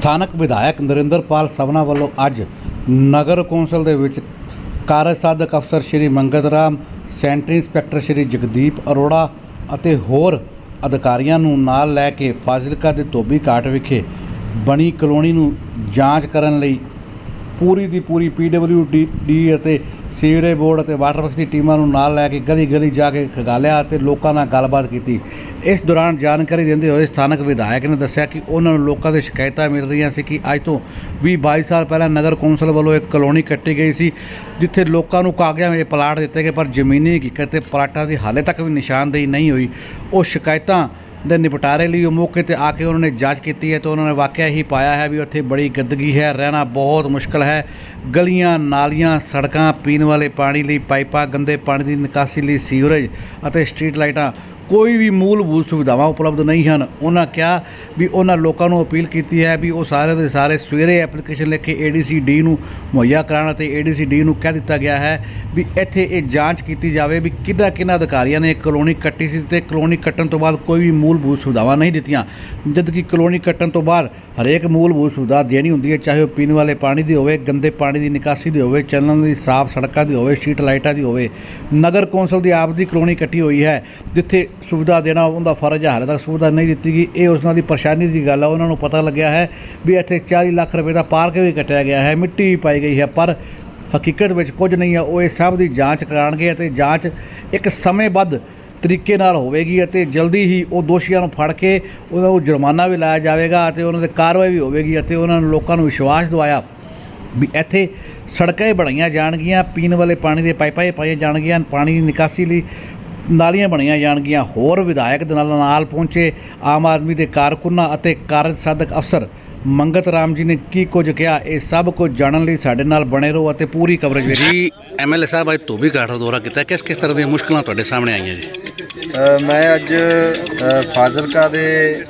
ਸਥਾਨਕ ਵਿਧਾਇਕ ਨਰਿੰਦਰਪਾਲ ਸਵਨਾ ਵੱਲੋਂ ਅੱਜ ਨਗਰ ਕੌਂਸਲ ਦੇ ਵਿੱਚ ਕਾਰਜ ਸਾਧਕ ਅਫਸਰ ਸ਼੍ਰੀ ਮੰਗਤ ਰਾਮ, ਸੈਂਟਰੀ ਇੰਸਪੈਕਟਰ ਸ਼੍ਰੀ ਜਗਦੀਪ ਅਰੋੜਾ ਅਤੇ ਹੋਰ ਅਧਿਕਾਰੀਆਂ ਨੂੰ ਨਾਲ ਲੈ ਕੇ ਫਾਜ਼ਿਲਕਾ ਦੇ ਧੋਬੀ ਘਾਟ ਵਿਖੇ ਬਣੀ ਕਲੋਨੀ ਨੂੰ ਜਾਂਚ ਕਰਨ ਲਈ ਪੂਰੀ ਦੀ ਪੂਰੀ ਪੀਡਬਲਿਊ ਡੀ ਅਤੇ ਸੀਵਰੇਜ ਬੋਰਡ ਅਤੇ ਵਾਟਰ ਵਰਕਸ ਦੀ ਟੀਮਾਂ ਨੂੰ ਨਾਲ ਲੈ ਕੇ ਗਲੀ ਗਲੀ ਜਾ ਕੇ ਖਗਾਲਿਆ ਅਤੇ ਲੋਕਾਂ ਨਾਲ ਗੱਲਬਾਤ ਕੀਤੀ। ਇਸ ਦੌਰਾਨ ਜਾਣਕਾਰੀ ਦਿੰਦੇ ਹੋਏ ਸਥਾਨਕ ਵਿਧਾਇਕ ਨੇ ਦੱਸਿਆ ਕਿ ਉਹਨਾਂ ਨੂੰ ਲੋਕਾਂ ਦੇ ਸ਼ਿਕਾਇਤਾਂ ਮਿਲ ਰਹੀਆਂ ਸੀ ਕਿ ਅੱਜ ਤੋਂ 20 22 ਸਾਲ ਪਹਿਲਾਂ ਨਗਰ ਕੌਂਸਲ ਵੱਲੋਂ ਇੱਕ ਕਲੋਨੀ ਕੱਟੀ ਗਈ ਸੀ, ਜਿੱਥੇ ਲੋਕਾਂ ਨੂੰ ਕਾਗਜ਼ਾਂ ਵਿੱਚ ਪਲਾਟ ਦਿੱਤੇ ਗਏ, ਪਰ ਜ਼ਮੀਨੀ ਹਕੀਕਤ ਤੇ ਪਲਾਟਾਂ ਦੀ ਹਾਲੇ ਤੱਕ ਵੀ ਨਿਸ਼ਾਨਦੇਹੀ ਨਹੀਂ ਹੋਈ। ਉਹ ਸ਼ਿਕਾਇਤਾਂ ਦੇ ਨਿਪਟਾਰੇ ਲਈ ਉਹ ਮੌਕੇ ਤੇ ਆ ਕੇ ਉਹਨਾਂ ਨੇ ਜਾਂਚ ਕੀਤੀ ਹੈ ਤਾਂ ਉਹਨਾਂ ਨੇ ਵਾਕਿਆ ਹੀ ਪਾਇਆ ਹੈ ਵੀ ਉੱਥੇ ਬੜੀ ਗੰਦਗੀ ਹੈ, ਰਹਿਣਾ ਬਹੁਤ ਮੁਸ਼ਕਲ ਹੈ। ਗਲੀਆਂ, ਨਾਲੀਆਂ, ਸੜਕਾਂ, ਪੀਣ ਵਾਲੇ ਪਾਣੀ ਲਈ ਪਾਈਪਾਂ, ਗੰਦੇ ਪਾਣੀ ਦੀ ਨਿਕਾਸੀ ਲਈ ਸੀਵਰੇਜ ਅਤੇ ਸਟਰੀਟ ਲਾਈਟਾਂ ਕੋਈ ਵੀ ਮੂਲਭੂਤ ਸੁਵਿਧਾਵਾਂ ਉਪਲਬਧ ਨਹੀਂ ਹਨ। ਉਹਨਾਂ ਕਿਹਾ ਵੀ ਉਹਨਾਂ ਲੋਕਾਂ ਨੂੰ ਅਪੀਲ ਕੀਤੀ ਹੈ ਵੀ ਉਹ ਸਾਰੇ ਦੇ ਸਾਰੇ ਸਵੇਰੇ ਐਪਲੀਕੇਸ਼ਨ ਲਿਖ ਕੇ ਏਡੀਸੀ ਨੂੰ ਮੁਹੱਈਆ ਕਰਾਉਣ ਅਤੇ ਏਡੀਸੀ ਨੂੰ ਕਹਿ ਦਿੱਤਾ ਗਿਆ ਹੈ ਵੀ ਇੱਥੇ ਇਹ ਜਾਂਚ ਕੀਤੀ ਜਾਵੇ ਵੀ ਕਿਹਨਾਂ ਕਿਹਨਾਂ ਅਧਿਕਾਰੀਆਂ ਨੇ ਇਹ ਕਲੋਨੀ ਕੱਟੀ ਸੀ ਤੇ ਕਲੋਨੀ ਕੱਟਣ ਤੋਂ ਬਾਅਦ ਕੋਈ ਵੀ ਮੂਲਭੂਤ ਸੁਵਿਧਾਵਾਂ ਨਹੀਂ ਦਿੱਤੀਆਂ। ਜਦ ਕਿ ਕਲੋਨੀ ਕੱਟਣ ਤੋਂ ਬਾਅਦ ਹਰੇਕ ਮੂਲਭੂਤ ਸੁਵਿਧਾ ਦੇਣੀ ਹੁੰਦੀ ਹੈ, ਚਾਹੇ ਉਹ ਪੀਣ ਵਾਲੇ ਪਾਣੀ ਦੀ ਹੋਵੇ, ਗੰਦੇ ਪਾਣੀ ਦੀ ਨਿਕਾਸੀ ਦੀ ਹੋਵੇ ਚੱਲਣ ਦੀ, ਸਾਫ਼ ਸੜਕਾਂ ਦੀ ਹੋਵੇ, ਸਟਰੀਟ ਲਾਈਟਾਂ ਦੀ ਹੋਵੇ। ਨਗਰ ਕੌਂਸਲ ਦੀ ਆਪ ਦੀ ਕਲੋਨੀ ਕੱਟੀ ਹੋਈ ਹੈ, ਜਿੱਥੇ ਸੁਵਿਧਾ ਦੇਣਾ ਉਹਦਾ ਫਰਜ਼ ਹੈ, ਹਾਲੇ ਤੱਕ ਸੁਵਿਧਾ ਨਹੀਂ ਦਿੱਤੀ ਗਈ। ਇਹ ਉਸ ਨਾਲ ਦੀ ਪਰੇਸ਼ਾਨੀ ਦੀ ਗੱਲ ਹੈ ਉਹਨਾਂ ਨੂੰ ਪਤਾ ਲੱਗਿਆ ਹੈ ਵੀ ਇੱਥੇ 40 ਲੱਖ ਰੁਪਏ ਦਾ ਪਾਰਕ ਵੀ ਕੱਟਿਆ ਗਿਆ ਹੈ, ਮਿੱਟੀ ਵੀ ਪਾਈ ਗਈ ਹੈ, ਪਰ ਹਕੀਕਤ ਵਿੱਚ ਕੁਝ ਨਹੀਂ ਹੈ ਉਹ ਇਹ ਸਭ ਦੀ ਜਾਂਚ ਕਰਾਉਣਗੇ ਅਤੇ ਜਾਂਚ ਇੱਕ ਸਮੇਂਬੱਧ ਤਰੀਕੇ ਨਾਲ ਹੋਵੇਗੀ ਅਤੇ ਜਲਦੀ ਹੀ ਉਹ ਦੋਸ਼ੀਆਂ ਨੂੰ ਫੜ ਕੇ ਉਹਨਾਂ ਨੂੰ ਜੁਰਮਾਨਾ ਵੀ ਲਾਇਆ ਜਾਵੇਗਾ ਅਤੇ ਉਹਨਾਂ 'ਤੇ ਕਾਰਵਾਈ ਵੀ ਹੋਵੇਗੀ ਅਤੇ ਉਹਨਾਂ ਨੂੰ ਲੋਕਾਂ ਨੂੰ ਵਿਸ਼ਵਾਸ ਦਿਵਾਇਆ ਵੀ ਇੱਥੇ ਸੜਕਾਂ ਹੀ ਬਣਾਈਆਂ ਜਾਣਗੀਆਂ, ਪੀਣ ਵਾਲੇ ਪਾਣੀ ਦੇ ਪਾਈਪਾਂ ਹੀ ਪਾਈਆਂ ਜਾਣਗੀਆਂ, ਪਾਣੀ ਦੀ ਨਿਕਾਸੀ ਲਈ ਨਾਲੀਆਂ ਬਣਾਈਆਂ ਜਾਣਗੀਆਂ ਹੋਰ ਵਿਧਾਇਕ ਦੇ ਨਾਲ ਨਾਲ ਪਹੁੰਚੇ ਆਮ ਆਦਮੀ ਦੇ ਕਾਰਕੁਨਾਂ ਅਤੇ ਕਾਰਜ ਸਾਧਕ ਅਫਸਰ। ਮੰਗਤ ਰਾਮ ਜੀ ਨੇ ਕੀ ਕੁਝ ਕਿਹਾ? ਇਹ ਸਭ ਕੁਝ ਜਾਣਨ ਲਈ ਸਾਡੇ ਨਾਲ ਬਣੇ ਰਹੋ ਅਤੇ ਪੂਰੀ ਕਵਰੇਜ ਵੇਖੋ। ਜੀ ਐਮਐਲਏ ਸਾਹਿਬ ਅੱਜ ਧੋਬੀ ਘਾਟ ਦਾ ਦੌਰਾ ਕੀਤਾ। ਕਿਸ ਕਿਸ ਤਰ੍ਹਾਂ ਦੀਆਂ ਮੁਸ਼ਕਲਾਂ ਤੁਹਾਡੇ ਸਾਹਮਣੇ ਆਈਆਂ ਜੀ? ਅ, ਮੈਂ ਅੱਜ ਅ, ਫਾਜ਼ਿਲਕਾ ਦੇ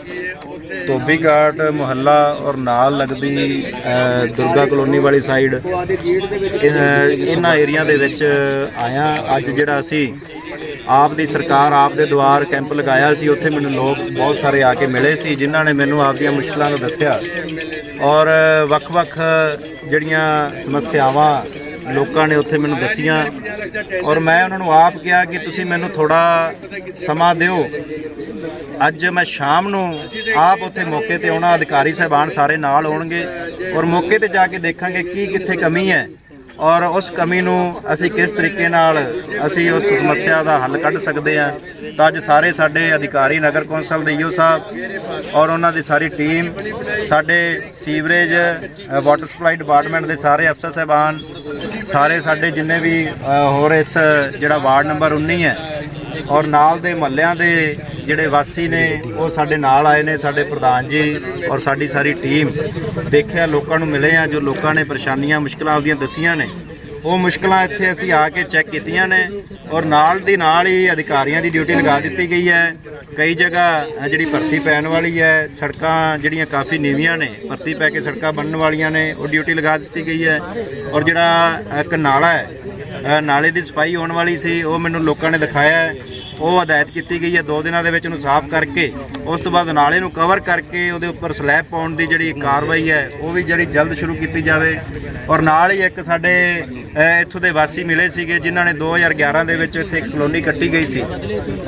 ਧੋਬੀ ਘਾਟ ਮੁਹੱਲਾ ਔਰ ਨਾਲ ਲੱਗਦੀ ਅ, ਦੁਰਗਾ ਕਲੋਨੀ ਵਾਲੀ ਸਾਈਡ ਇਹਨਾਂ ਏਰੀਆ ਦੇ ਵਿੱਚ ਆਇਆ। ਅੱਜ ਜਿਹੜਾ ਅਸੀਂ ਆਪ ਦੀ ਸਰਕਾਰ ਆਪ ਦੇ ਦੁਆਰ ਕੈਂਪ ਲਗਾਇਆ ਸੀ, ਉੱਥੇ ਮੈਨੂੰ ਲੋਕ ਬਹੁਤ ਸਾਰੇ ਆ ਕੇ ਮਿਲੇ ਸੀ, ਜਿਨ੍ਹਾਂ ਨੇ ਮੈਨੂੰ ਆਪ ਦੀਆਂ ਮੁਸ਼ਕਲਾਂ ਨੂੰ ਦੱਸਿਆ। ਔਰ ਵੱਖ-ਵੱਖ ਜਿਹੜੀਆਂ ਸਮੱਸਿਆਵਾਂ ਲੋਕਾਂ ਨੇ ਉੱਥੇ ਮੈਨੂੰ ਦੱਸੀਆਂ। ਔਰ ਮੈਂ ਉਹਨਾਂ ਨੂੰ ਆਪ ਕਿਹਾ ਕਿ ਤੁਸੀਂ ਮੈਨੂੰ ਥੋੜਾ ਸਮਾਂ ਦਿਓ। ਅੱਜ ਮੈਂ ਸ਼ਾਮ ਨੂੰ ਆਪ ਉੱਥੇ ਮੌਕੇ ਤੇ ਆਉਣਾ, ਅਧਿਕਾਰੀ ਸਾਹਿਬਾਨ ਸਾਰੇ ਨਾਲ ਹੋਣਗੇ। ਔਰ ਮੌਕੇ ਤੇ ਜਾ ਕੇ ਦੇਖਾਂਗੇ ਕੀ ਕਿੱਥੇ ਕਮੀ ਹੈ। ਔਰ ਉਸ ਕਮੀ ਨੂੰ ਅਸੀਂ ਕਿਸ ਤਰੀਕੇ ਨਾਲ ਅਸੀਂ ਉਸ ਸਮੱਸਿਆ ਦਾ ਹੱਲ ਕੱਢ ਸਕਦੇ ਹਾਂ, ਤਾਂ ਅੱਜ ਸਾਰੇ ਸਾਡੇ ਅਧਿਕਾਰੀ ਨਗਰ ਕੌਂਸਲ ਦੇ ਈਓ ਸਾਹਿਬ ਔਰ ਉਹਨਾਂ ਦੀ ਸਾਰੀ ਟੀਮ, ਸਾਡੇ ਸੀਵਰੇਜ ਵਾਟਰ ਸਪਲਾਈ ਡਿਪਾਰਟਮੈਂਟ ਦੇ ਸਾਰੇ ਅਫਸਰ ਸਾਹਿਬਾਨ, ਸਾਰੇ ਸਾਡੇ ਜਿੰਨੇ ਵੀ ਹੋਰ ਇਸ ਜਿਹੜਾ ਵਾਰਡ ਨੰਬਰ 19 ਹੈ ਔਰ ਨਾਲ ਦੇ ਮਹੱਲਿਆਂ ਦੇ ਜਿਹੜੇ ਵਾਸੀ ਨੇ, ਉਹ ਸਾਡੇ ਨਾਲ ਆਏ ਨੇ, ਸਾਡੇ ਪ੍ਰਧਾਨ ਜੀ ਔਰ ਸਾਡੀ ਸਾਰੀ ਟੀਮ। ਦੇਖਿਆ ਲੋਕਾਂ ਨੂੰ ਮਿਲੇ ਆ, ਜੋ ਲੋਕਾਂ ਨੇ ਪਰੇਸ਼ਾਨੀਆਂ, ਮੁਸ਼ਕਲਾਂ ਆਪਦੀਆਂ ਦੱਸੀਆਂ ਨੇ। ਉਹ ਮੁਸ਼ਕਲਾਂ ਇੱਥੇ ਅਸੀਂ ਆ ਕੇ ਚੈੱਕ ਕੀਤੀਆਂ ਨੇ ਔਰ ਨਾਲ ਦੀ ਨਾਲ ਹੀ ਅਧਿਕਾਰੀਆਂ ਦੀ ਡਿਊਟੀ ਲਗਾ ਦਿੱਤੀ ਗਈ ਹੈ। ਕਈ ਜਗ੍ਹਾ ਜਿਹੜੀ ਭਰਤੀ ਪੈਣ ਵਾਲੀ ਹੈ, ਸੜਕਾਂ ਜਿਹੜੀਆਂ ਕਾਫੀ ਨੀਵੀਆਂ ਨੇ, ਭਰਤੀ ਪੈ ਕੇ ਸੜਕਾਂ ਬਣਨ ਵਾਲੀਆਂ ਨੇ, ਉਹ ਡਿਊਟੀ ਲਗਾ ਦਿੱਤੀ ਗਈ ਹੈ। ਔਰ ਜਿਹੜਾ ਇੱਕ ਨਾਲਾ ਹੈ ਨਾਲੇ ਦੀ ਸਫ਼ਾਈ ਹੋਣ ਵਾਲੀ ਸੀ, ਉਹ ਮੈਨੂੰ ਲੋਕਾਂ ਨੇ ਦਿਖਾਇਆ ਉਹ ਹਦਾਇਤ ਕੀਤੀ ਗਈ ਹੈ ਦੋ ਦਿਨਾਂ ਦੇ ਵਿੱਚ ਉਹਨੂੰ ਸਾਫ਼ ਕਰਕੇ, ਉਸ ਤੋਂ ਬਾਅਦ ਨਾਲੇ ਨੂੰ ਕਵਰ ਕਰਕੇ ਉਹਦੇ ਉੱਪਰ ਸਲੈਬ ਪਾਉਣ ਦੀ ਜਿਹੜੀ ਕਾਰਵਾਈ ਹੈ, ਉਹ ਵੀ ਜਿਹੜੀ ਜਲਦ ਸ਼ੁਰੂ ਕੀਤੀ ਜਾਵੇ। ਔਰ ਨਾਲ ਹੀ ਇੱਕ ਸਾਡੇ ਇੱਥੋਂ ਦੇ ਵਾਸੀ ਮਿਲੇ ਸੀਗੇ, ਜਿਨ੍ਹਾਂ ਨੇ 2011 ਦੇ ਵਿੱਚ ਇੱਥੇ ਇੱਕ ਕਲੋਨੀ ਕੱਟੀ ਗਈ ਸੀ।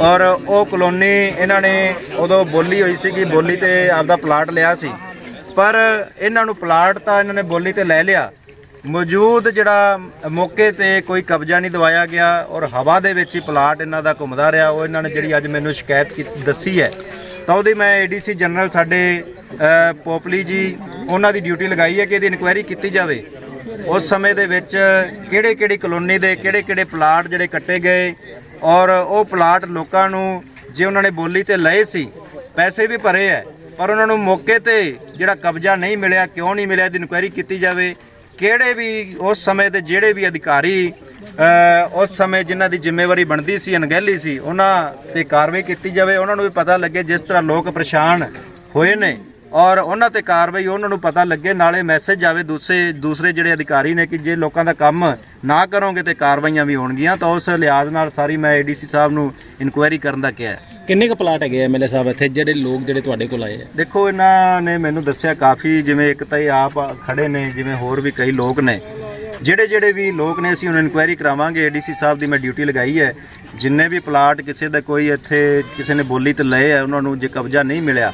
ਔਰ ਉਹ ਕਲੋਨੀ ਇਹਨਾਂ ਨੇ ਉਦੋਂ ਬੋਲੀ ਹੋਈ ਸੀਗੀ, ਬੋਲੀ ਤੇ ਆਪਦਾ ਪਲਾਟ ਲਿਆ ਸੀ। ਪਰ ਇਹਨਾਂ ਨੂੰ ਪਲਾਟ ਤਾਂ ਇਹਨਾਂ ਨੇ ਬੋਲੀ ਤੇ ਲੈ ਲਿਆ। ਮੌਜੂਦ ਜਿਹੜਾ ਮੌਕੇ ਤੇ ਕੋਈ ਕਬਜ਼ਾ ਨਹੀਂ ਦਵਾਇਆ ਗਿਆ ਔਰ ਹਵਾ ਦੇ ਵਿੱਚ ਹੀ ਪਲਾਟ ਇਹਨਾਂ ਦਾ ਘੁੰਮਦਾ ਰਿਹਾ, ਉਹ ਇਹਨਾਂ ਨੇ ਜਿਹੜੀ ਅੱਜ ਮੈਨੂੰ ਸ਼ਿਕਾਇਤ ਕੀ- ਦੱਸੀ ਹੈ, ਤਾਂ ਉਹਦੀ ਮੈਂ ਏਡੀਸੀ ਜਨਰਲ ਸਾਡੇ ਪੋਪਲੀ ਜੀ, ਉਹਨਾਂ ਦੀ ਡਿਊਟੀ ਲਗਾਈ ਹੈ ਕਿ ਇਹਦੀ ਇਨਕੁਆਇਰੀ ਕੀਤੀ ਜਾਵੇ। ਉਸ ਸਮੇਂ ਦੇ ਵਿੱਚ ਕਿਹੜੇ ਕਿਹੜੀ ਕਲੋਨੀ ਦੇ ਕਿਹੜੇ ਕਿਹੜੇ ਪਲਾਟ ਜਿਹੜੇ ਕੱਟੇ ਗਏ ਔਰ ਉਹ ਪਲਾਟ ਲੋਕਾਂ ਨੂੰ ਜੇ ਉਹਨਾਂ ਨੇ ਬੋਲੀ ਤੇ ਲਏ ਸੀ, ਪੈਸੇ ਵੀ ਭਰੇ ਹੈ, ਪਰ ਉਹਨਾਂ ਨੂੰ ਮੌਕੇ ਤੇ ਜਿਹੜਾ ਕਬਜ਼ਾ ਨਹੀਂ ਮਿਲਿਆ, ਕਿਉਂ ਨਹੀਂ ਮਿਲਿਆ, ਇਹਦੀ ਇਨਕੁਆਇਰੀ ਕੀਤੀ ਜਾਵੇ ਕਿਹੜੇ ਵੀ ਉਸ ਸਮੇਂ ਦੇ ਜਿਹੜੇ ਵੀ ਅਧਿਕਾਰੀ ਉਸ ਸਮੇਂ ਜਿਨ੍ਹਾਂ ਦੀ ਜ਼ਿੰਮੇਵਾਰੀ ਬਣਦੀ ਸੀ, ਅਣਗਹਿਲੀ ਸੀ, ਉਹਨਾਂ ਤੇ ਕਾਰਵਾਈ ਕੀਤੀ ਜਾਵੇ। ਉਹਨਾਂ ਨੂੰ ਵੀ ਪਤਾ ਲੱਗੇ ਜਿਸ ਤਰ੍ਹਾਂ ਲੋਕ ਪਰੇਸ਼ਾਨ ਹੋਏ ਨੇ। ਔਰ ਉਹਨਾਂ ਤੇ ਕਾਰਵਾਈ ਉਹਨਾਂ ਨੂੰ ਪਤਾ ਲੱਗੇ ਨਾਲੇ ਮੈਸੇਜ ਜਾਵੇ ਦੂਸਰੇ ਦੂਸਰੇ ਜਿਹੜੇ ਅਧਿਕਾਰੀ ਨੇ ਕਿ ਜੇ ਲੋਕਾਂ ਦਾ ਕੰਮ ਨਾ ਕਰੋਗੇ ਤੇ ਕਾਰਵਾਈਆਂ ਵੀ ਹੋਣਗੀਆਂ ਤਾਂ ਉਸ ਲਿਹਾਜ਼ ਨਾਲ ਸਾਰੀ ਮੈਂ ਏਡੀਸੀ ਸਾਹਿਬ ਨੂੰ ਇਨਕੁਆਇਰੀ ਕਰਨ ਦਾ ਕਿਹਾ। ਕਿੰਨੇ ਕੁ ਪਲਾਟ ਹੈਗੇ ਐਮਐਲਏ ਸਾਹਿਬ ਇੱਥੇ? ਜਿਹੜੇ ਲੋਕ ਜਿਹੜੇ ਤੁਹਾਡੇ ਕੋਲ ਆਏ ਆ? ਦੇਖੋ ਇਹਨਾਂ ਨੇ ਮੈਨੂੰ ਦੱਸਿਆ ਕਾਫੀ ਜਿਵੇਂ ਇੱਕ ਤਾਂ ਇਹ ਆਪ ਖੜੇ ਨੇ ਜਿਵੇਂ ਹੋਰ ਵੀ ਕਈ ਲੋਕ ਨੇ। ਜਿਹੜੇ ਜਿਹੜੇ ਵੀ ਲੋਕ ਨੇ ਅਸੀਂ ਹੁਣ ਇਨਕੁਆਇਰੀ ਕਰਾਵਾਂਗੇ। ਏਡੀਸੀ ਸਾਹਿਬ ਦੀ ਮੈਂ ਡਿਊਟੀ ਲਗਾਈ ਹੈ। ਜਿੰਨੇ ਵੀ ਪਲਾਟ ਕਿਸੇ ਦਾ ਕੋਈ ਇੱਥੇ ਕਿਸੇ ਨੇ ਬੋਲੀ ਤੇ ਲਏ ਆ ਉਹਨਾਂ ਨੂੰ ਜੇ ਕਬਜ਼ਾ ਨਹੀਂ ਮਿਲਿਆ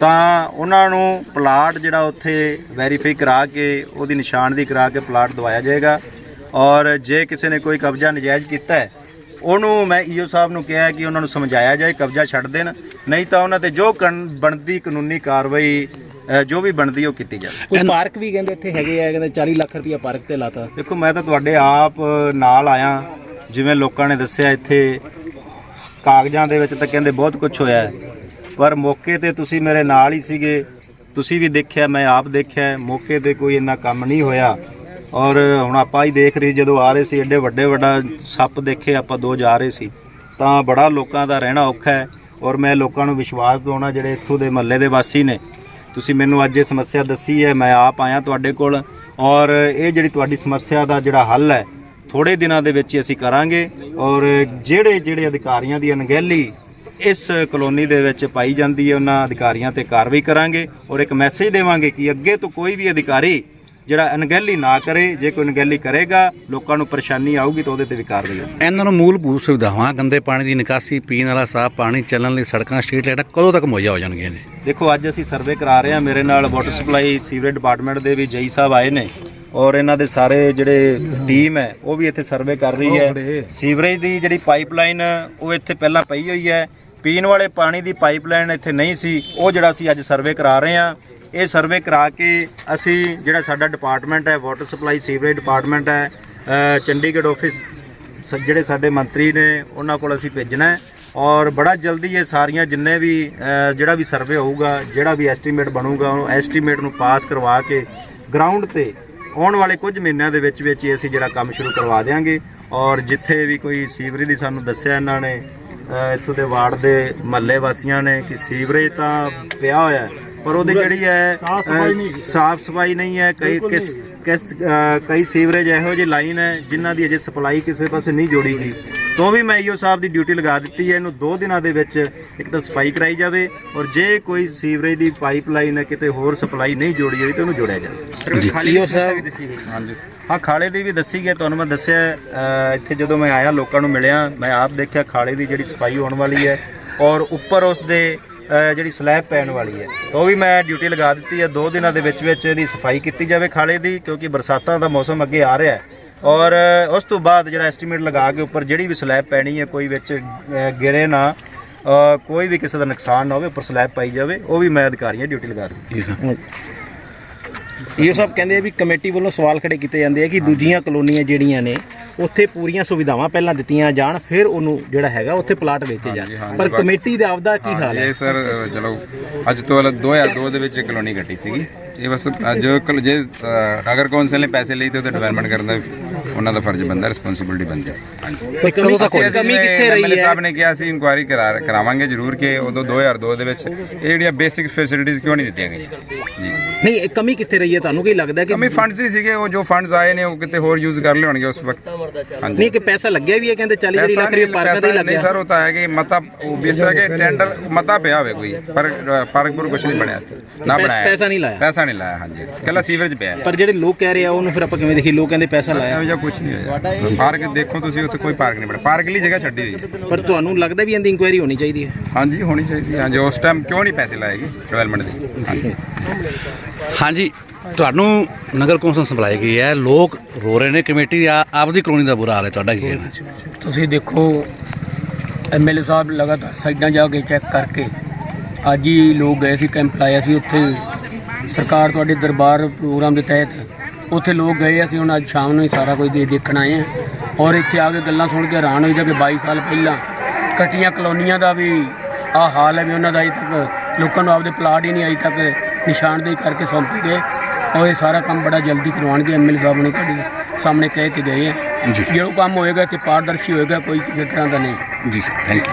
ਤਾਂ ਉਹਨਾਂ ਨੂੰ ਪਲਾਟ ਜਿਹੜਾ ਉੱਥੇ ਵੈਰੀਫਾਈ ਕਰਾ ਕੇ ਉਹਦੀ ਨਿਸ਼ਾਨਦੀ ਕਰਾ ਕੇ ਪਲਾਟ ਦਵਾਇਆ ਜਾਏਗਾ। ਔਰ ਜੇ ਕਿਸੇ ਨੇ ਕੋਈ ਕਬਜ਼ਾ ਨਜਾਇਜ਼ ਕੀਤਾ ਹੈ ਉਹਨੂੰ ਮੈਂ ਈਓ ਸਾਹਿਬ ਨੂੰ ਕਿਹਾ ਕਿ ਉਹਨਾਂ ਨੂੰ ਸਮਝਾਇਆ ਜਾਏ ਕਬਜ਼ਾ ਛੱਡ ਦੇਣ। ਨਹੀਂ ਤਾਂ ਉਹਨਾਂ ਤੇ ਜੋ ਬਣਦੀ ਕਾਨੂੰਨੀ ਕਾਰਵਾਈ ਜੋ ਵੀ ਬਣਦੀ ਉਹ ਕੀਤੀ ਜਾਵੇ। ਕੋਈ ਪਾਰਕ ਵੀ ਕਹਿੰਦੇ ਇੱਥੇ ਹੈਗੇ ਆ ਕਹਿੰਦੇ 40 ਲੱਖ ਰੁਪਇਆ ਪਾਰਕ ਤੇ ਲਾਤਾ। ਦੇਖੋ ਮੈਂ ਤਾਂ ਤੁਹਾਡੇ ਆਪ ਨਾਲ ਆਇਆ ਜਿਵੇਂ ਲੋਕਾਂ ਨੇ ਦੱਸਿਆ ਇੱਥੇ ਕਾਗਜ਼ਾਂ ਦੇ ਵਿੱਚ ਤਾਂ ਕਹਿੰਦੇ ਬਹੁਤ ਕੁਝ ਹੋਇਆ ਹੈ। ਪਰ ਮੌਕੇ ਤੇ ਤੁਸੀਂ ਮੇਰੇ ਨਾਲ ਹੀ ਸੀਗੇ। ਤੁਸੀਂ ਵੀ ਦੇਖਿਆ, ਮੈਂ ਆਪ ਦੇਖਿਆ, ਮੌਕੇ ਤੇ ਕੋਈ ਇੰਨਾ ਕੰਮ ਨਹੀਂ ਹੋਇਆ। ਔਰ ਹੁਣ ਆਪਾਂ ਹੀ ਦੇਖ ਰਹੇ, ਜਦੋਂ ਆ ਰਹੇ ਸੀ, ਐਡੇ ਵੱਡੇ ਵੱਡਾ ਸੱਪ ਦੇਖੇ ਆਪਾਂ ਦੋ ਜਾ ਰਹੇ ਸੀ। ਤਾਂ ਬੜਾ ਲੋਕਾਂ ਦਾ ਰਹਿਣਾ ਔਖਾ ਹੈ ਔਰ ਮੈਂ ਲੋਕਾਂ ਨੂੰ ਵਿਸ਼ਵਾਸ ਦਿਵਾਉਣਾ, ਜਿਹੜੇ ਇੱਥੋਂ ਦੇ ਮਹੱਲੇ ਦੇ ਵਾਸੀ ਨੇ। ਤੁਸੀਂ ਮੈਨੂੰ ਅੱਜ ਇਹ ਸਮੱਸਿਆ ਦੱਸੀ ਹੈ, ਮੈਂ ਆਪ ਆਇਆ ਤੁਹਾਡੇ ਕੋਲ। ਔਰ ਇਹ ਜਿਹੜੀ ਤੁਹਾਡੀ ਸਮੱਸਿਆ ਦਾ ਜਿਹੜਾ ਹੱਲ ਹੈ ਥੋੜੇ ਦਿਨਾਂ ਦੇ ਵਿੱਚ ਹੀ ਅਸੀਂ ਕਰਾਂਗੇ। ਔਰ ਜਿਹੜੇ ਜਿਹੜੇ ਅਧਿਕਾਰੀਆਂ ਦੀ ਅਣਗਹਿਲੀ ਇਸ ਕਲੋਨੀ ਦੇ ਵਿੱਚ ਪਾਈ ਜਾਂਦੀ ਹੈ ਉਹਨਾਂ ਅਧਿਕਾਰੀਆਂ ਤੇ ਕਾਰਵਾਈ ਕਰਾਂਗੇ ਔਰ ਇੱਕ ਮੈਸੇਜ ਦੇਵਾਂਗੇ ਕਿ ਅੱਗੇ ਤੋਂ ਕੋਈ ਵੀ ਅਧਿਕਾਰੀ ਜਿਹੜਾ ਅਣਗਹਿਲੀ ਨਾ ਕਰੇ ਜੇ ਕੋਈ ਅਣਗਹਿਲੀ ਕਰੇਗਾ ਲੋਕਾਂ ਨੂੰ ਪਰੇਸ਼ਾਨੀ ਆਊਗੀ ਤਾਂ ਉਹਦੇ ਤੇ ਵੀ ਕਾਰਵਾਈ ਹੋਊਗੀ। ਇਹਨਾਂ ਨੂੰ ਮੂਲਭੂਤ ਸੁਵਿਧਾਵਾਂ ਗੰਦੇ ਪਾਣੀ ਦੀ ਨਿਕਾਸੀ ਪੀਣ ਵਾਲਾ ਸਾਫ਼ ਪਾਣੀ ਚੱਲਣ ਲਈ ਸੜਕਾਂ ਸਟਰੀਟ ਲਾਈਟਾਂ ਕਦੋਂ ਤੱਕ ਮੁਹੱਈਆ ਹੋ ਜਾਣਗੀਆਂ ਜੀ? ਦੇਖੋ ਅੱਜ ਅਸੀਂ ਸਰਵੇ ਕਰਾ ਰਹੇ ਹਾਂ ਮੇਰੇ ਨਾਲ ਵਾਟਰ ਸਪਲਾਈ ਸੀਵਰੇਜ ਡਿਪਾਰਟਮੈਂਟ ਦੇ ਵੀ ਜਈ ਸਾਹਿਬ ਆਏ ਨੇ ਔਰ ਇਹਨਾਂ ਦੇ ਸਾਰੇ ਜਿਹੜੇ ਟੀਮ ਹੈ ਉਹ ਵੀ ਇੱਥੇ ਸਰਵੇ ਕਰ ਰਹੀ ਹੈ। ਸੀਵਰੇਜ ਦੀ ਜਿਹੜੀ ਪਾਈਪਲਾਈਨ ਉਹ ਇੱਥੇ ਪਹਿਲਾਂ ਪਈ ਹੋਈ ਹੈ। ਪੀਣ ਵਾਲੇ ਪਾਣੀ ਦੀ ਪਾਈਪਲਾਈਨ ਇੱਥੇ ਨਹੀਂ ਸੀ, ਉਹ ਜਿਹੜਾ ਅਸੀਂ ਅੱਜ ਸਰਵੇ ਕਰਾ ਰਹੇ ਹਾਂ, ਇਹ ਸਰਵੇ ਕਰਾ ਕੇ ਅਸੀਂ ਜਿਹੜਾ ਸਾਡਾ ਡਿਪਾਰਟਮੈਂਟ ਹੈ ਵਾਟਰ ਸਪਲਾਈ ਸੀਵਰੇਜ ਡਿਪਾਰਟਮੈਂਟ ਹੈ ਚੰਡੀਗੜ੍ਹ ਆਫਿਸ ਸ- ਜਿਹੜੇ ਸਾਡੇ ਮੰਤਰੀ ਨੇ, ਉਹਨਾਂ ਕੋਲ ਅਸੀਂ ਭੇਜਣਾ ਹੈ ਔਰ ਬੜਾ ਜਲਦੀ ਇਹ ਸਾਰੀਆਂ ਜਿੰਨੇ ਵੀ ਜਿਹੜਾ ਵੀ ਸਰਵੇ ਹੋਊਗਾ, ਜਿਹੜਾ ਵੀ ਐਸਟੀਮੇਟ ਬਣੂਗਾ, ਉਹ ਐਸਟੀਮੇਟ ਨੂੰ ਪਾਸ ਕਰਵਾ ਕੇ ਗਰਾਊਂਡ ਤੇ ਆਉਣ ਵਾਲੇ ਕੁਝ ਮਹੀਨਿਆਂ ਦੇ ਵਿੱਚ ਵਿੱਚ ਹੀ ਅਸੀਂ ਜਿਹੜਾ ਕੰਮ ਸ਼ੁਰੂ ਕਰਵਾ ਦੇਵਾਂਗੇ ਔਰ ਜਿੱਥੇ ਵੀ ਕੋਈ ਸੀਵਰੇਜ ਦੀ ਸਾਨੂੰ ਦੱਸਿਆ ਇਹਨਾਂ ਨੇ ਇੱਥੋਂ ਦੇ ਵਾਰਡ ਦੇ ਮਹੱਲੇ ਵਾਸੀਆਂ ਨੇ ਕਿ ਸੀਵਰੇਜ ਤਾਂ ਪਿਆ ਹੋਇਆ ਹੈ, ਪਰ ਉਹਦੀ ਜਿਹੜੀ ਹੈ ਸਾਫ਼ ਸਫ਼ਾਈ ਨਹੀਂ ਹੈ ਕਈ ਕਿਸ ਕਿਸ ਕਈ ਸੀਵਰੇਜ ਇਹੋ ਜਿਹੀ ਲਾਈਨ ਹੈ ਜਿਨ੍ਹਾਂ ਦੀ ਅਜੇ ਸਪਲਾਈ ਕਿਸੇ ਪਾਸੇ ਨਹੀਂ ਜੋੜੀ ਗਈ। ਤੋਂ ਵੀ ਮੈਂ ਈਓ ਸਾਹਿਬ ਦੀ ਡਿਊਟੀ ਲਗਾ ਦਿੱਤੀ ਹੈ। ਇਹਨੂੰ 2 ਦਿਨਾਂ ਦੇ ਵਿੱਚ ਇੱਕ ਤਾਂ ਸਫ਼ਾਈ ਕਰਾਈ ਜਾਵੇ ਔਰ ਜੇ ਕੋਈ ਸੀਵਰੇਜ ਦੀ ਪਾਈਪਲਾਈਨ ਹੈ ਕਿਤੇ ਹੋਰ ਸਪਲਾਈ ਨਹੀਂ ਜੋੜੀ ਹੋਈ ਤਾਂ ਉਹਨੂੰ ਜੋੜਿਆ ਜਾਵੇ। ਈਓ ਸਾਹਿਬ ਹਾਂ ਖਾਲੇ ਦੀ ਵੀ ਦੱਸੀ ਗਿਆ ਤੁਹਾਨੂੰ ਮੈਂ ਦੱਸਿਆ ਇੱਥੇ ਜਦੋਂ ਮੈਂ ਆਇਆ ਲੋਕਾਂ ਨੂੰ ਮਿਲਿਆ ਮੈਂ ਆਪ ਦੇਖਿਆ ਖਾਲੇ ਦੀ ਜਿਹੜੀ ਸਫ਼ਾਈ ਹੋਣ ਵਾਲੀ ਹੈ ਔਰ ਉੱਪਰ ਉਸ ਦੇ ਜਿਹੜੀ ਸਲੈਬ ਪੈਣ ਵਾਲੀ ਹੈ। ਤਾਂ ਉਹ ਵੀ ਮੈਂ ਡਿਊਟੀ ਲਗਾ ਦਿੱਤੀ ਹੈ। ਦੋ ਦਿਨਾਂ ਦੇ ਵਿੱਚ ਵਿੱਚ ਇਹਦੀ ਸਫ਼ਾਈ ਕੀਤੀ ਜਾਵੇ ਖਾਲੇ ਦੀ ਕਿਉਂਕਿ ਬਰਸਾਤਾਂ ਦਾ ਮੌਸਮ ਅੱਗੇ ਆ ਰਿਹਾ ਹੈ। ਔਰ ਉਸ ਤੋਂ ਬਾਅਦ ਜਿਹੜਾ ਐਸਟੀਮੇਟ ਲਗਾ ਕੇ ਉੱਪਰ ਜਿਹੜੀ ਵੀ ਸਲੈਬ ਪੈਣੀ ਹੈ ਕੋਈ ਵਿੱਚ ਗਿਰੇ ਨਾ ਕੋਈ ਵੀ ਕਿਸੇ ਦਾ ਨੁਕਸਾਨ ਨਾ ਹੋਵੇ ਉੱਪਰ ਸਲੈਬ ਪਾਈ ਜਾਵੇ ਉਹ ਵੀ ਮੈਂ ਅਧਿਕਾਰੀਆਂ ਡਿਊਟੀ ਲਗਾ ਦਿੱਤੀ ਈਓ ਸਾਹਿਬ ਕਹਿੰਦੇ ਆ ਵੀ ਕਮੇਟੀ ਵੱਲੋਂ ਸਵਾਲ ਖੜੇ ਕੀਤੇ ਜਾਂਦੇ ਆ ਕਿ ਦੂਜੀਆਂ ਕਲੋਨੀਆਂ ਜਿਹੜੀਆਂ ਨੇ ਉੱਥੇ ਪੂਰੀਆਂ ਸੁਵਿਧਾਵਾਂ ਪਹਿਲਾਂ ਦਿੱਤੀਆਂ ਜਾਣ ਫਿਰ ਉਹਨੂੰ ਜਿਹੜਾ ਹੈਗਾ ਉੱਥੇ ਪਲਾਟ ਵੇਚੇ ਜਾਣ। ਪਰ ਕਮੇਟੀ ਦਾ ਆਪਦਾ ਕੀ ਹਾਲ ਹੈ? ਇਹ ਸਰ ਚਲੋ ਅੱਜ ਤੋਂ ਪਹਿਲਾਂ 2002 ਦੇ ਵਿੱਚ ਕਲੋਨੀ ਕੱਟੀ ਸੀਗੀ। ਇਹ ਬਸ ਅੱਜ ਜੇ ਨਗਰ ਕੌਂਸਲ ਨੇ ਪੈਸੇ ਲਈ ਤੇ ਉਹਦਾ ਡਿਵੈਲਪਮੈਂਟ ਕਰਨ ਦਾ ਉਹਨਾਂ ਦਾ ਫਰਜ਼ ਬੰਦਾ ਰਿਸਪੌਂਸਿਬਿਲਟੀ ਬੰਦੀ ਸੀ ਹਾਂਜੀ। ਕੋਈ ਕਮੀ ਕਿੱਥੇ ਰਹੀ ਸਾਹਿਬ ਨੇ ਕਿਹਾ ਸੀ ਇਨਕੁਆਇਰੀ ਕਰਾ ਕਰਾਵਾਂਗੇ ਜ਼ਰੂਰ ਕਿ ਉਦੋਂ 2002 ਦੇ ਵਿੱਚ ਇਹ ਜਿਹੜੀਆਂ ਬੇਸਿਕ ਫੈਸਿਲਿਟੀਆਂ ਕਿਉਂ ਨਹੀਂ ਦਿੱਤੀਆਂ ਗਈਆਂ? ਜੀ। ਨਹੀਂ ਇਹ ਕਮੀ ਕਿੱਥੇ ਰਹੀ ਹੈ? ਤੁਹਾਨੂੰ ਕੀ ਲੱਗਦਾ ਕਿ ਕਮੀ ਫੰਡਸ ਹੀ ਸੀਗੇ ਉਹ ਜੋ ਫੰਡਸ ਆਏ ਨੇ ਉਹ ਕਿਤੇ ਹੋਰ ਯੂਜ਼ ਕਰ ਲਏ ਹੋਣਗੇ ਉਸ ਵਕਤ। ਹਾਂਜੀ। ਨਹੀਂ ਕਿ ਪੈਸਾ ਲੱਗਿਆ ਵੀ ਹੈ ਕਹਿੰਦੇ 40 40 ਲੱਖ ਰੁਪਏ ਪਾਰਕਾਂ ਤੇ ਹੀ ਲੱਗਿਆ। ਸਰ ਉਹ ਤਾਂ ਹੈ ਕਿ ਮਤਾ ਉਹ ਬੇਸਾ ਕਿ ਟੈਂਡਰ ਮਤਾ ਪਿਆ ਹੋਵੇ ਕੋਈ ਪਰ ਪਾਰਕਪੁਰ ਕੁਝ ਨਹੀਂ ਬਣਿਆ। ਨਾ ਪੈਸਾ- ਬਣਾਇਆ। ਪੈਸਾ ਨਹੀਂ ਲਾਇਆ। ਪੈਸਾ ਨਹੀਂ ਲਾਇਆ ਹਾਂਜੀ। ਕੱਲਾ ਸੀਵਰੇਜ ਪਿਆ। ਪਰ ਜਿਹੜੇ ਲੋਕ ਕਹਿ ਰਹੇ ਆ ਉਹਨੂੰ ਫਿਰ ਆਪਾਂ ਕਿਵੇਂ ਦੇਖੀ ਲੋਕ ਕਹਿੰਦੇ ਪੈਸਾ ਲਾਇਆ। ਕੁਝ ਨਹੀਂ ਹੋਇਆ। ਪਾਰਕ ਦੇਖੋ ਤੁਸੀਂ ਉੱਥੇ ਕੋਈ ਪਾਰਕ ਨਹੀਂ ਬਣਿਆ। ਪਾਰਕ ਲਈ ਜਗ੍ਹਾ ਛੱਡੀ ਹੋਈ ਹੈ। ਪਰ ਤੁਹਾਨੂੰ ਲੱਗਦਾ ਵੀ ਇਹਦੀ ਇਨਕੁਆਇਰੀ ਹੋਣੀ ਚਾਹੀਦੀ ਹੈ? ਹਾਂਜੀ ਹੋਣੀ ਚਾਹੀਦੀ ਹੈ। ਹਾਂਜੀ ਉਸ ਟਾਈਮ ਕਿਉਂ ਨਹੀਂ ਪੈਸੇ ਲਾਏਗੇ ਡਿਵੈਲਪਮੈਂਟ ਦੇ? ਹਾਂਜੀ। ਹਾਂਜੀ ਤੁਹਾਨੂੰ ਨਗਰ ਕੌਂਸਲ ਸੰਭਲਾਈ ਗਈ ਹੈ। ਲੋਕ ਰੋ ਰਹੇ ਨੇ ਕਮੇਟੀ ਆ- ਆਪਦੀ ਕਲੋਨੀ ਦਾ ਬੁਰਾ ਹਾਲ ਹੈ ਤੁਹਾਡਾ ਕੀ ਕਹਿਣਾ? ਤੁਸੀਂ ਦੇਖੋ ਐਮਐਲਏ ਸਾਹਿਬ ਲਗਾਤਾਰ ਸਾਈਡਾਂ ਜਾ ਕੇ ਚੈੱਕ ਕਰਕੇ ਅੱਜ ਹੀ ਲੋਕ ਗਏ ਸੀ ਕੈਂਪ ਲਾਇਆ ਸੀ ਉੱਥੇ ਸਰਕਾਰ ਤੁਹਾਡੇ ਦਰਬਾਰ ਪ੍ਰੋਗਰਾਮ ਦੇ ਤਹਿਤ ਉੱਥੇ ਲੋਕ ਗਏ ਅਸੀਂ ਹੁਣ ਅੱਜ ਸ਼ਾਮ ਨੂੰ ਹੀ ਸਾਰਾ ਕੁਝ ਦੇ ਦੇਖਣ ਆਏ ਹਾਂ। ਔਰ ਇੱਥੇ ਆ ਕੇ ਗੱਲਾਂ ਸੁਣ ਕੇ ਹੈਰਾਨ ਹੋਈਦਾ ਕਿ 22 ਸਾਲ ਪਹਿਲਾਂ ਕਟੀਆਂ ਕਲੋਨੀਆਂ ਦਾ ਵੀ ਆ ਹਾਲ ਹੈ ਵੀ ਉਹਨਾਂ ਦਾ ਅਜੇ ਤੱਕ ਲੋਕਾਂ ਨੂੰ ਆਪਦੇ ਪਲਾਟ ਹੀ ਨਹੀਂ ਅਜੇ ਤੱਕ ਨਿਸ਼ਾਨਦੇਹੀ ਕਰਕੇ ਸੌਂਪੇ ਗਏ। ਔਰ ਇਹ ਸਾਰਾ ਕੰਮ ਬੜਾ ਜਲਦੀ ਕਰਵਾਉਣਗੇ ਐਮਐਲਏ ਸਾਹਿਬ ਨੇ ਤੁਹਾਡੇ ਸਾਹਮਣੇ ਕਹਿ ਕੇ ਗਏ ਹੈ। ਜੀ। ਜਿਹੜਾ ਕੰਮ ਹੋਏਗਾ ਤੇ ਪਾਰਦਰਸ਼ੀ ਹੋਏਗਾ ਕੋਈ ਕਿਸੇ ਤਰ੍ਹਾਂ ਦਾ ਨਹੀਂ। ਜੀ sir thank you